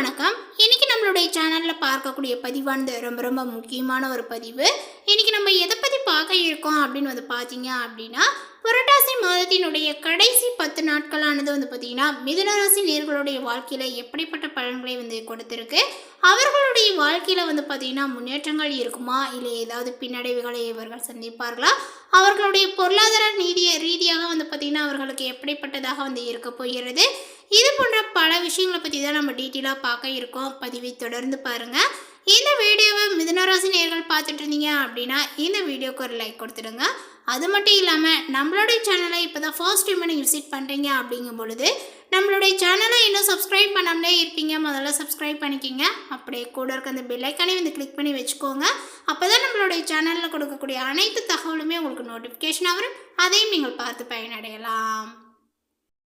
வணக்கம். இன்னைக்கு நம்மளுடைய சேனலில் பார்க்கக்கூடிய பதிவானது ரொம்ப ரொம்ப முக்கியமான ஒரு பதிவு. இன்னைக்கு நம்ம எதை பற்றி பார்க்க இருக்கோம் அப்படின்னு வந்து பார்த்தீங்க அப்படின்னா புரட்டாசி மாதத்தினுடைய கடைசி பத்து நாட்களானது வந்து பார்த்தீங்கன்னா மிதுனராசி நேர்களுடைய வாழ்க்கையில் எப்படிப்பட்ட பலன்களை வந்து கொடுத்துருக்கு? அவர்களுடைய வாழ்க்கையில் வந்து பார்த்திங்கன்னா முன்னேற்றங்கள் இருக்குமா? இல்லை ஏதாவது பின்னடைவுகளை இவர்கள் சந்திப்பார்களா? அவர்களுடைய பொருளாதார நீதிய ரீதியாக வந்து பார்த்தீங்கன்னா அவர்களுக்கு எப்படிப்பட்டதாக வந்து இருக்க போகிறது? இது போன்ற பல விஷயங்களை பற்றி தான் நம்ம டீட்டெயிலாக பார்க்க இருக்கோம். பதிவை தொடர்ந்து பாருங்கள் இந்த வீடியோவை மிதனராசி நேர்கள் பார்த்துட்டு இருந்தீங்க அப்படின்னா இந்த வீடியோக்கு ஒரு லைக் கொடுத்துடுங்க. அது மட்டும் இல்லாமல் நம்மளுடைய சேனலை இப்போ தான் ஃபர்ஸ்ட் டைம் நீங்கள் விசிட் பண்ணுறீங்க அப்படிங்கும் பொழுது நம்மளுடைய சேனலை இன்னும் சப்ஸ்கிரைப் பண்ணாமலே இருப்பீங்க. முதல்ல சப்ஸ்கிரைப் பண்ணிக்கிங்க. அப்படியே கூட இருக்க அந்த பெல்லைக்கானே வந்து கிளிக் பண்ணி வச்சுக்கோங்க. அப்போ தான் நம்மளுடைய சேனலில் கொடுக்கக்கூடிய அனைத்து தகவலுமே உங்களுக்கு நோட்டிஃபிகேஷன் வரும். அதையும் நீங்கள் பார்த்து பயனடையலாம்.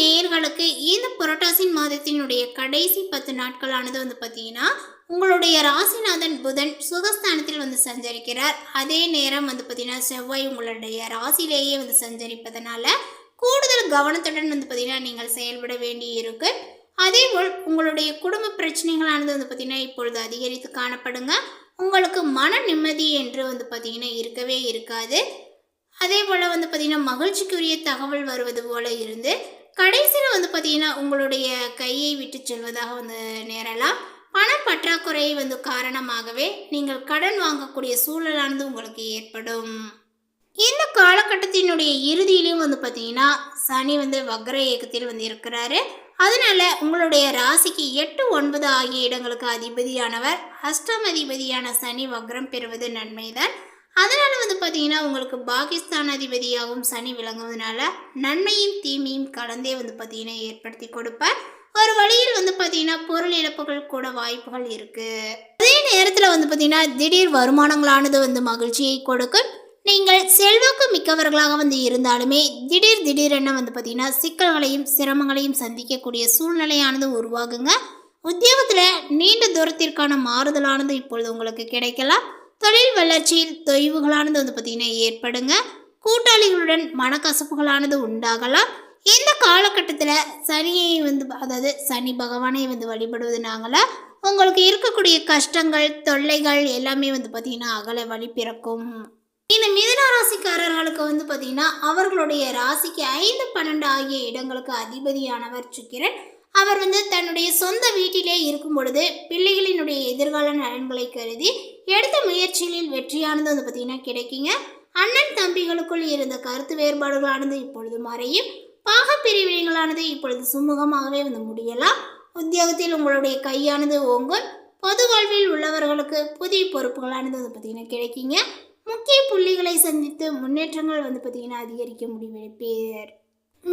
நேயர்களுக்கு இந்த புரட்டாசி மாதத்தினுடைய கடைசி பத்து நாட்களானது வந்து பார்த்தீங்கன்னா உங்களுடைய ராசிநாதன் புதன் சுகஸ்தானத்தில் வந்து சஞ்சரிக்கிறார். அதே நேரம் வந்து பார்த்தீங்கன்னா செவ்வாய் உங்களுடைய ராசியிலேயே வந்து சஞ்சரிப்பதனால கூடுதல் கவனத்துடன் வந்து பார்த்தீங்கன்னா நீங்கள் செயல்பட வேண்டி இருக்கு அதேபோல் உங்களுடைய குடும்ப பிரச்சனைகளானது வந்து பார்த்தீங்கன்னா இப்பொழுது அதிகரித்து காணப்படுங்க. உங்களுக்கு மன நிம்மதி என்று வந்து பார்த்தீங்கன்னா இருக்கவே இருக்காது. அதே போல் வந்து பார்த்திங்கன்னா மகிழ்ச்சிக்குரிய தகவல் வருவது போல இருந்து கடைசியில் வந்து பார்த்திங்கன்னா உங்களுடைய கையை விட்டு செல்வதாக வந்து நேரலாம். பண பற்றாக்குறை வந்து காரணமாகவே நீங்கள் கடன் வாங்கக்கூடிய சூழலானது உங்களுக்கு ஏற்படும். இந்த காலகட்டத்தினுடைய இறுதியிலையும் வந்து பார்த்தீங்கன்னா சனி வந்து வக்ர இயக்கத்தில் வந்து இருக்கிறாரு. அதனால உங்களுடைய ராசிக்கு எட்டு ஒன்பது ஆகிய இடங்களுக்கு அதிபதியானவர். அஷ்டம் அதிபதியான சனி வக்ரம் பெறுவது நன்மைதான். அதனால் வந்து பார்த்தீங்கன்னா உங்களுக்கு பாகிஸ்தான் அதிபதியாகவும் சனி விளங்குவதனால நன்மையும் தீமையும் கலந்தே வந்து பார்த்தீங்கன்னா ஏற்படுத்தி கொடுப்பார். ஒரு வழியில் வந்து பார்த்தீங்கன்னா பொருள் இழப்புகள் கூட வாய்ப்புகள் இருக்குது அதே நேரத்தில் வந்து பார்த்தீங்கன்னா திடீர் வருமானங்களானது வந்து மகிழ்ச்சியை கொடுக்கும். நீங்கள் செல்வாக்கு மிக்கவர்களாக வந்து இருந்தாலுமே திடீர் திடீரென வந்து பார்த்தீங்கன்னா சிக்கல்களையும் சிரமங்களையும் சந்திக்கக்கூடிய சூழ்நிலையானது உருவாகுங்க. உத்தியோகத்தில் நீண்ட தூரத்திற்கான மாறுதலானது இப்பொழுது உங்களுக்கு கிடைக்கலாம். தொழில் வளர்ச்சியில் தொய்வுகளானது வந்து பார்த்திங்கன்னா ஏற்படுங்க. கூட்டாளிகளுடன் மனக்கசப்புகளானது உண்டாகலாம். இந்த காலகட்டத்தில் சனியை வந்து அதாவது சனி பகவானை வந்து வழிபடுவதனால உங்களுக்கு இருக்கக்கூடிய கஷ்டங்கள் தொல்லைகள் எல்லாமே வந்து பார்த்திங்கன்னா அகல வழி பிறக்கும். இந்த மிதுன ராசிக்காரர்களுக்கு வந்து பார்த்திங்கன்னா அவர்களுடைய ராசிக்கு ஐந்து பன்னெண்டு ஆகிய இடங்களுக்கு அதிபதியானவர் சுக்கிரன். அவர் வந்து தன்னுடைய சொந்த வீட்டிலே இருக்கும் பொழுது பிள்ளைகளினுடைய எதிர்கால நலன்களை கருதி எடுத்த முயற்சிகளில் வெற்றியானது வந்து பார்த்திங்கன்னா கிடைக்குங்க. அண்ணன் தம்பிகளுக்குள் இருந்த கருத்து வேறுபாடுகளானது இப்பொழுது மறையும். பாக பிரிவினைகளானது இப்பொழுது சுமூகமாகவே வந்து முடியலாம். உத்தியோகத்தில் உங்களுடைய கையானது ஓங்கும். பொது வாழ்வில் உள்ளவர்களுக்கு புதிய பொறுப்புகளானது வந்து பார்த்திங்கன்னா கிடைக்குங்க. முக்கிய புள்ளிகளை சந்தித்து முன்னேற்றங்கள் வந்து பார்த்திங்கன்னா அதிகரிக்க முடிவெடுப்பீர்.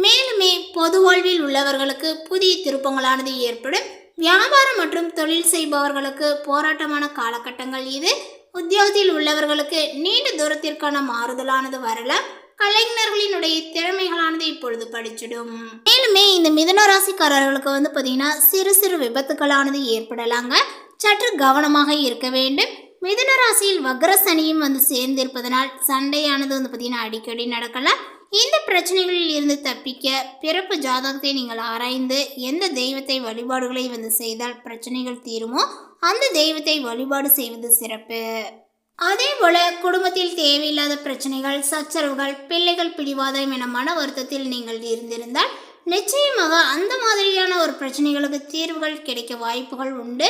மேலுமே பொது வாழ்வில் உள்ளவர்களுக்கு புதிய திருப்பங்களானது ஏற்படும். வியாபாரம் மற்றும் தொழில் செய்பவர்களுக்கு போராட்டமான காலகட்டங்கள் இது. உத்தியோகத்தில் உள்ளவர்களுக்கு நீண்ட தூரத்திற்கான மாறுதலானது வரலாம். கலைஞர்களினுடைய திறமைகளானது இப்பொழுது படிச்சிடும். மேலுமே இந்த மிதன ராசிக்காரர்களுக்கு வந்து பார்த்தீங்கன்னா சிறு சிறு விபத்துக்களானது ஏற்படலாங்க. சற்று கவனமாக இருக்க வேண்டும். மிதுன ராசியில் வக்ர சனியும் வந்து சேர்ந்திருப்பதனால் சண்டையானது வந்து பார்த்தீங்கன்னா அடிக்கடி நடக்கலாம். இந்த பிரச்சனைகளில் இருந்து தப்பிக்க பிறப்பு ஜாதகத்தை நீங்கள் ஆராய்ந்து எந்த தெய்வத்தை வழிபாடுகளை வந்து செய்தால் பிரச்சனைகள் தீருமோ அந்த தெய்வத்தை வழிபாடு செய்வது சிறப்பு. அதே போல குடும்பத்தில் தேவையில்லாத பிரச்சனைகள் சச்சரவுகள் பிள்ளைகள் பிடிவாதம் என மன வருத்தத்தில் நீங்கள் இருந்திருந்தால் நிச்சயமாக அந்த மாதிரியான ஒரு பிரச்சனைகளுக்கு தீர்வுகள் கிடைக்க வாய்ப்புகள் உண்டு.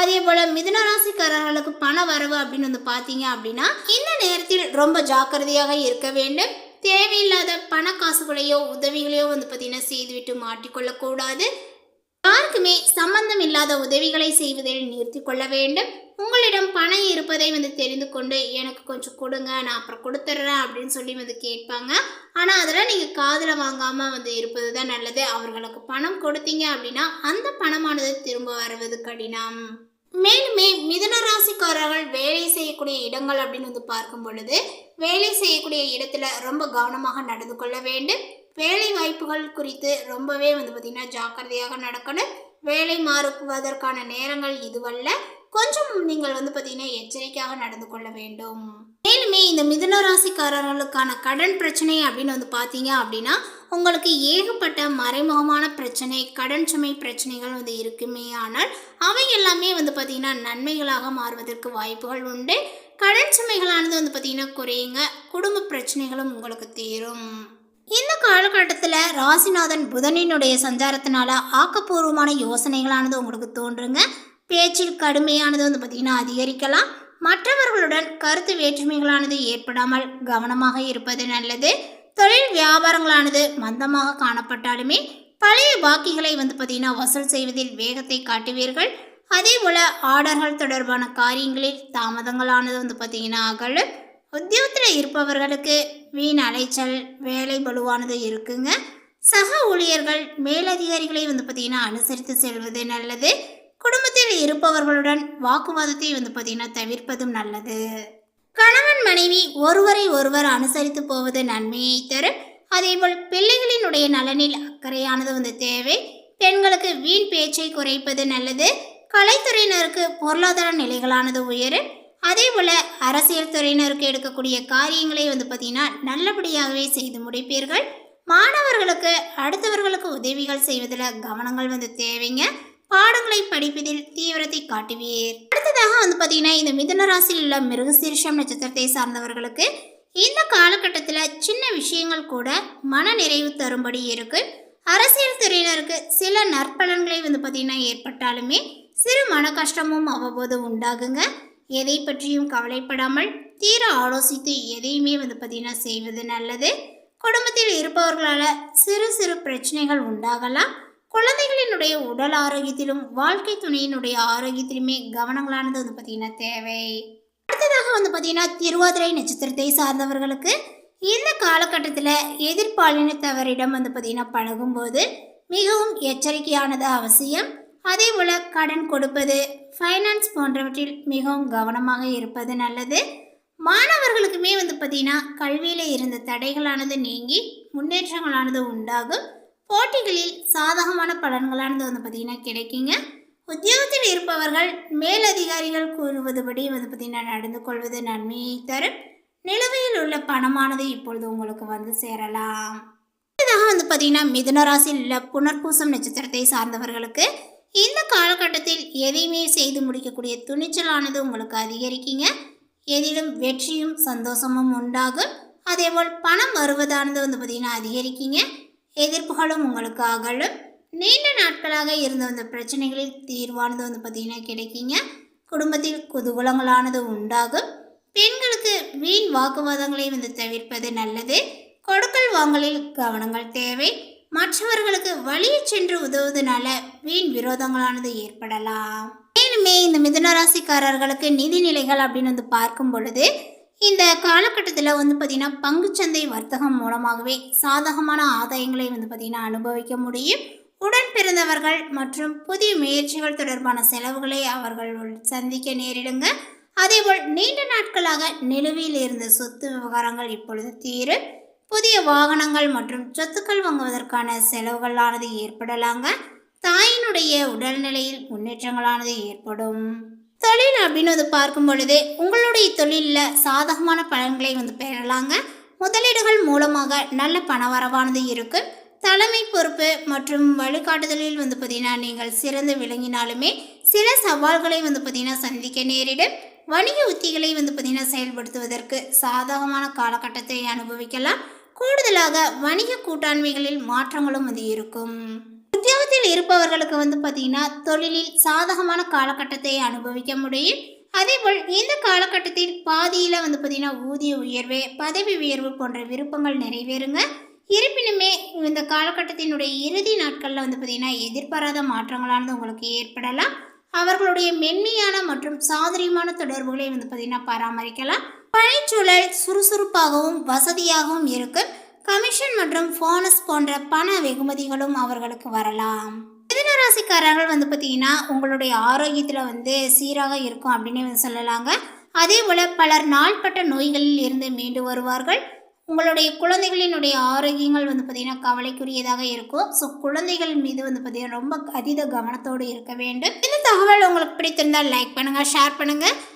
அதே போல மிதுனராசிக்காரர்களுக்கு பண வரவு அப்படின்னு வந்து பார்த்தீங்க அப்படின்னா இந்த நேரத்தில் ரொம்ப ஜாக்கிரதையாக இருக்க வேண்டும். தேவையில்லாத பண காசுகளையோ உதவிகளையோ வந்து பார்த்தீங்கன்னா செய்துவிட்டு மாட்டிக்கொள்ளக்கூடாது. யாருக்குமே சம்பந்தம் இல்லாத உதவிகளை செய்வதை நிறுத்தி கொள்ள வேண்டும். உங்களிடம் பணம் இருப்பதை வந்து தெரிந்து கொண்டு எனக்கு கொஞ்சம் கொடுங்க நான் அப்புறம் கொடுத்துட்றேன் அப்படின்னு சொல்லி வந்து கேட்பாங்க. ஆனால் அதெல்லாம் நீங்கள் காதில் வாங்காமல் வந்து இருப்பது தான் நல்லது. அவர்களுக்கு பணம் கொடுத்தீங்க அப்படின்னா அந்த பணமானது திரும்ப வருவது கடினம். மேலுமே மிதுன ராசிக்காரர்கள் வேலை செய்யக்கூடிய இடங்கள் அப்படின்னு வந்து பார்க்கும் பொழுது வேலை செய்யக்கூடிய இடத்துல ரொம்ப கவனமாக நடந்து கொள்ள வேண்டும். வேலை வாய்ப்புகள் குறித்து ரொம்பவே வந்து பார்த்திங்கன்னா ஜாக்கிரதையாக நடக்கணும். வேலை மாறுவதற்கான நேரங்கள் இதுவல்ல. கொஞ்சம் நீங்கள் வந்து பார்த்தீங்கன்னா எச்சரிக்கையாக நடந்து கொள்ள வேண்டும். மேலுமே இந்த மிதுன ராசிக்காரர்களுக்கான கடன் பிரச்சனை அப்படின்னு வந்து பார்த்தீங்க அப்படின்னா உங்களுக்கு ஏகப்பட்ட மறைமுகமான பிரச்சனை கடன் சுமை பிரச்சனைகள் வந்து இருக்குமே ஆனால் அவை எல்லாமே வந்து பார்த்திங்கன்னா நன்மைகளாக மாறுவதற்கு வாய்ப்புகள் உண்டு. கடன் சுமைகளானது வந்து பார்த்திங்கன்னா குறையுங்க குடும்ப பிரச்சனைகளும் உங்களுக்கு தீரும். இந்த காலகட்டத்தில் ராசிநாதன் புதனினுடைய சஞ்சாரத்தினால ஆக்கப்பூர்வமான யோசனைகளானது உங்களுக்கு தோன்றுங்க. பேச்சில் கடுமையானது வந்து பார்த்திங்கன்னா அதிகரிக்கலாம். மற்றவர்களுடன் கருத்து வேற்றுமைகளானது ஏற்படாமல் கவனமாக இருப்பது நல்லது. தொழில் வியாபாரங்களானது மந்தமாக காணப்பட்டாலுமே பழைய பாக்கிகளை வந்து பார்த்திங்கன்னா வசூல் செய்வதில் வேகத்தை காட்டுவீர்கள். அதே போல் ஆர்டர்கள் தொடர்பான காரியங்களில் தாமதங்களானது வந்து பார்த்திங்கன்னா அகலும். உத்தியோகத்தில் இருப்பவர்களுக்கு வீண் அலைச்சல் வேலை பலுவானது இருக்குங்க. சக ஊழியர்கள் மேலதிகாரிகளை வந்து பார்த்திங்கன்னா அனுசரித்து செல்வது நல்லது. குடும்பத்தில் இருப்பவர்களுடன் வாக்குவாதத்தை வந்து பார்த்தீங்கன்னா தவிர்ப்பதும் நல்லது. கணவன் மனைவி ஒருவரை ஒருவர் அனுசரித்து போவது நன்மையை தரும். அதேபோல் பிள்ளைகளினுடைய நலனில் அக்கறையானது வந்து தேவை. பெண்களுக்கு வீண் பேச்சை குறைப்பது நல்லது. கலைத்துறையினருக்கு பொருளாதார நிலைகளானது உயரும். அதே போல் அரசியல் துறையினருக்கு எடுக்கக்கூடிய காரியங்களை வந்து பார்த்திங்கன்னா நல்லபடியாகவே செய்து முடிப்பீர்கள். மாணவர்களுக்கு அடுத்தவர்களுக்கு உதவிகள் செய்வதில் கவனங்கள் வந்து தேவைங்க. பாடங்களை படிப்பதில் தீவிரத்தை காட்டுவீர். அடுத்ததாக வந்து பார்த்தீங்கன்னா இந்த மிதன ராசியில் உள்ள மிருகசீரிஷம் நட்சத்திரத்தை சார்ந்தவர்களுக்கு இந்த காலகட்டத்தில் சின்ன விஷயங்கள் கூட மன நிறைவு தரும்படி இருக்கு. அரசியல் துறையினருக்கு சில நற்பலன்களை வந்து பார்த்தீங்கன்னா ஏற்பட்டாலுமே சிறு மன கஷ்டமும் அவ்வப்போது உண்டாகுங்க. எதை பற்றியும் கவலைப்படாமல் தீர ஆலோசித்து எதையுமே வந்து பார்த்தீங்கன்னா செய்வது நல்லது. குடும்பத்தில் இருப்பவர்களால் சிறு சிறு பிரச்சனைகள் உண்டாகலாம். குழந்தைகளினுடைய உடல் ஆரோக்கியத்திலும் வாழ்க்கை துணையினுடைய ஆரோக்கியத்திலுமே கவனங்களானது வந்து பார்த்திங்கன்னா தேவை. அடுத்ததாக வந்து பார்த்திங்கன்னா திருவாதிரை நட்சத்திரத்தை சார்ந்தவர்களுக்கு இந்த காலகட்டத்தில் எதிர்பாலினத்தவரிடம் வந்து பார்த்திங்கன்னா பழகும்போது மிகவும் எச்சரிக்கையானது அவசியம். அதே போல் கடன் கொடுப்பது ஃபைனான்ஸ் போன்றவற்றில் மிகவும் கவனமாக இருப்பது நல்லது. மாணவர்களுக்குமே வந்து பார்த்திங்கன்னா கல்வியில் இருந்த தடைகளானது நீங்கி முன்னேற்றங்களானது உண்டாகும். போட்டிகளில் சாதகமான பலன்களானது வந்து பார்த்திங்கன்னா கிடைக்குங்க. உத்தியோகத்தில் இருப்பவர்கள் மேலதிகாரிகள் கூறுவதுபடி வந்து பார்த்திங்கன்னா நடந்து கொள்வது நன்மையை தரும். நிலுவையில் உள்ள பணமானது இப்பொழுது உங்களுக்கு வந்து சேரலாம். இதாக வந்து பார்த்திங்கன்னா மிதுன ராசியில் உள்ள புனர்பூசம் நட்சத்திரத்தை சார்ந்தவர்களுக்கு இந்த காலகட்டத்தில் எதையுமே செய்து முடிக்கக்கூடிய துணிச்சலானது உங்களுக்கு அதிகரிக்குங்க. எதிலும் வெற்றியும் சந்தோஷமும் உண்டாகும். அதேபோல் பணம் வருவதானது வந்து பார்த்திங்கன்னா அதிகரிக்குங்க. எதிர்ப்புகளும் உங்களுக்கு அகலும். நீண்ட நாட்களாக இருந்த வந்த பிரச்சனைகளில் தீர்வானது வந்து பார்த்திங்கன்னா கிடைக்குங்க. குடும்பத்தில் குதூகலங்களானது உண்டாகும். பெண்களுக்கு வீண் வாக்குவாதங்களை வந்து தவிர்ப்பது நல்லது. கொடுக்கல் வாங்கலில் கவனங்கள் தேவை. மற்றவர்களுக்கு வழியை சென்று உதவுவதனால வீண் விரோதங்களானது ஏற்படலாம். மேலுமே இந்த மிதுன ராசிக்காரர்களுக்கு நிதிநிலைகள் அப்படின்னு வந்து பார்க்கும் பொழுது இந்த காலகட்டத்தில் வந்து பார்த்திங்கன்னா பங்குச்சந்தை வர்த்தகம் மூலமாகவே சாதகமான ஆதாயங்களை வந்து பார்த்திங்கன்னா அனுபவிக்க முடியும். உடன் பிறந்தவர்கள் மற்றும் புதிய முயற்சிகள் தொடர்பான செலவுகளை அவர்கள் சந்திக்க நேரிடுங்க. அதேபோல் நீண்ட நாட்களாக நிலுவையில் இருந்த சொத்து விவகாரங்கள் இப்பொழுது தீரும். புதிய வாகனங்கள் மற்றும் சொத்துக்கள் வாங்குவதற்கான செலவுகளானது ஏற்படலாங்க. தாயினுடைய உடல்நிலையில் முன்னேற்றங்களானது ஏற்படும். தொழில் அப்படின்னு வந்து பார்க்கும் பொழுது உங்களுடைய தொழிலில் சாதகமான பலன்களை வந்து பெறலாங்க. முதலீடுகள் மூலமாக நல்ல பணவரவானது இருக்கும் தலைமை பொறுப்பு மற்றும் வழிகாட்டுதலில் வந்து பார்த்தீங்கன்னா நீங்கள் சிறந்து விளங்கினாலுமே சில சவால்களை வந்து பார்த்தீங்கன்னா சந்திக்க நேரிடும். வணிக உத்திகளை வந்து பார்த்திங்கன்னா செயல்படுத்துவதற்கு சாதகமான காலகட்டத்தை அனுபவிக்கலாம். கூடுதலாக வணிக கூட்டாண்மைகளில் மாற்றங்களும் வந்து இருக்கும். உத்தியோகத்தில் இருப்பவர்களுக்கு வந்து பார்த்தீங்கன்னா தொழிலில் சாதகமான காலகட்டத்தை அனுபவிக்க முடியும். அதேபோல் இந்த காலகட்டத்தில் பாதியில் வந்து பார்த்தீங்கன்னா ஊதிய உயர்வு பதவி உயர்வு போன்ற விருப்பங்கள் நிறைவேறுங்க. இருப்பினுமே இந்த காலகட்டத்தினுடைய இறுதி நாட்களில் வந்து பார்த்தீங்கன்னா எதிர்பாராத மாற்றங்களானது உங்களுக்கு ஏற்படலாம். அவர்களுடைய மென்மையான மற்றும் சாதரியமான தொடர்புகளை வந்து பார்த்தீங்கன்னா பராமரிக்கலாம். பழைச்சூழல் சுறுசுறுப்பாகவும் வசதியாகவும் இருக்கும். கமிஷன் மற்றும் போனஸ் போன்ற பண வெகுமதிகளும் அவர்களுக்கு வரலாம். மிதனராசிக்காரர்கள் வந்து பார்த்தீங்கன்னா உங்களுடைய ஆரோக்கியத்தில் வந்து சீராக இருக்கும் அப்படின்னு வந்து சொல்லலாங்க. அதே போல் பலர் நாள்பட்ட நோய்களில் இருந்து மீண்டு வருவார்கள். உங்களுடைய குழந்தைகளினுடைய ஆரோக்கியங்கள் வந்து பார்த்திங்கன்னா கவலைக்குரியதாக இருக்கும். ஸோ குழந்தைகள் மீது வந்து பார்த்திங்கன்னா ரொம்ப அதீத கவனத்தோடு இருக்க வேண்டும். இந்த தகவல் உங்களுக்கு பிடித்திருந்தால் லைக் பண்ணுங்கள் ஷேர் பண்ணுங்கள்